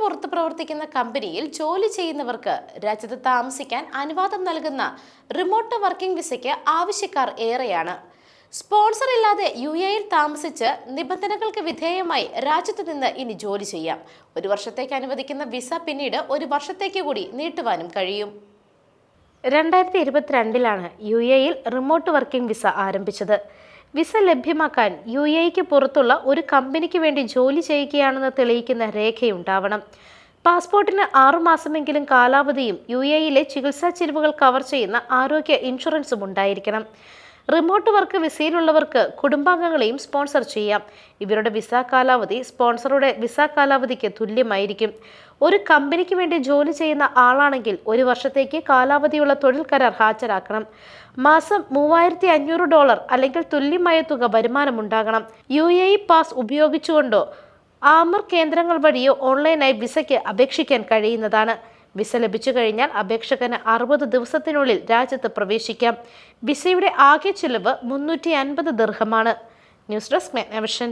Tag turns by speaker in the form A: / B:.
A: പുറത്ത് പ്രവർത്തിക്കുന്ന കമ്പനിയിൽ ജോലി ചെയ്യുന്നവർക്ക് രാജ്യത്ത് താമസിക്കാൻ അനുവാദം നൽകുന്ന റിമോട്ട് വർക്കിംഗ് വിസയ്ക്ക് ആവശ്യക്കാർ ഏറെയാണ്. സ്പോൺസർ ഇല്ലാതെ യു എയിൽ താമസിച്ച് നിബന്ധനകൾക്ക് വിധേയമായി രാജ്യത്ത് നിന്ന് ഇനി ജോലി ചെയ്യാം. ഒരു വർഷത്തേക്ക് അനുവദിക്കുന്ന വിസ പിന്നീട് ഒരു വർഷത്തേക്ക് കൂടി നീട്ടുവാനും കഴിയും. രണ്ടായിരത്തി ഇരുപത്തിരണ്ടിലാണ് യു എയിൽ റിമോട്ട് വർക്കിംഗ് വിസ ആരംഭിച്ചത്. വിസ ലഭ്യമാക്കാൻ യു എക്ക് പുറത്തുള്ള ഒരു കമ്പനിക്ക് വേണ്ടി ജോലി ചെയ്യുകയാണെന്ന് തെളിയിക്കുന്ന രേഖയുണ്ടാവണം. പാസ്പോർട്ടിന് ആറുമാസമെങ്കിലും കാലാവധിയും യു എയിലെ ചികിത്സാ ചിലവുകൾ കവർ ചെയ്യുന്ന ആരോഗ്യ ഇൻഷുറൻസും ഉണ്ടായിരിക്കണം. റിമോട്ട് വർക്ക് വിസയിലുള്ളവർക്ക് കുടുംബാംഗങ്ങളെയും സ്പോൺസർ ചെയ്യാം. ഇവരുടെ വിസ കാലാവധി സ്പോൺസറുടെ വിസ കാലാവധിക്ക് തുല്യമായിരിക്കും. ഒരു കമ്പനിക്ക് വേണ്ടി ജോലി ചെയ്യുന്ന ആളാണെങ്കിൽ ഒരു വർഷത്തേക്ക് കാലാവധിയുള്ള തൊഴിൽ കരാർ ഹാജരാക്കണം. മാസം മൂവായിരത്തി അഞ്ഞൂറ് ഡോളർ അല്ലെങ്കിൽ തുല്യമായ തുക വരുമാനമുണ്ടാകണം. യു എ പാസ് ഉപയോഗിച്ചുകൊണ്ടോ ആമർ കേന്ദ്രങ്ങൾ വഴിയോ ഓൺലൈനായി വിസയ്ക്ക് അപേക്ഷിക്കാൻ കഴിയുന്നതാണ്. വിസ ലഭിച്ചു കഴിഞ്ഞാൽ അപേക്ഷകന് അറുപത് ദിവസത്തിനുള്ളിൽ രാജ്യത്ത് പ്രവേശിക്കാം. വിസയുടെ ആകെ ചിലവ് മുന്നൂറ്റി അൻപത് ദീർഘമാണ് ന്യൂസ് ഡെസ്ക് മെഗ്നവിഷൻ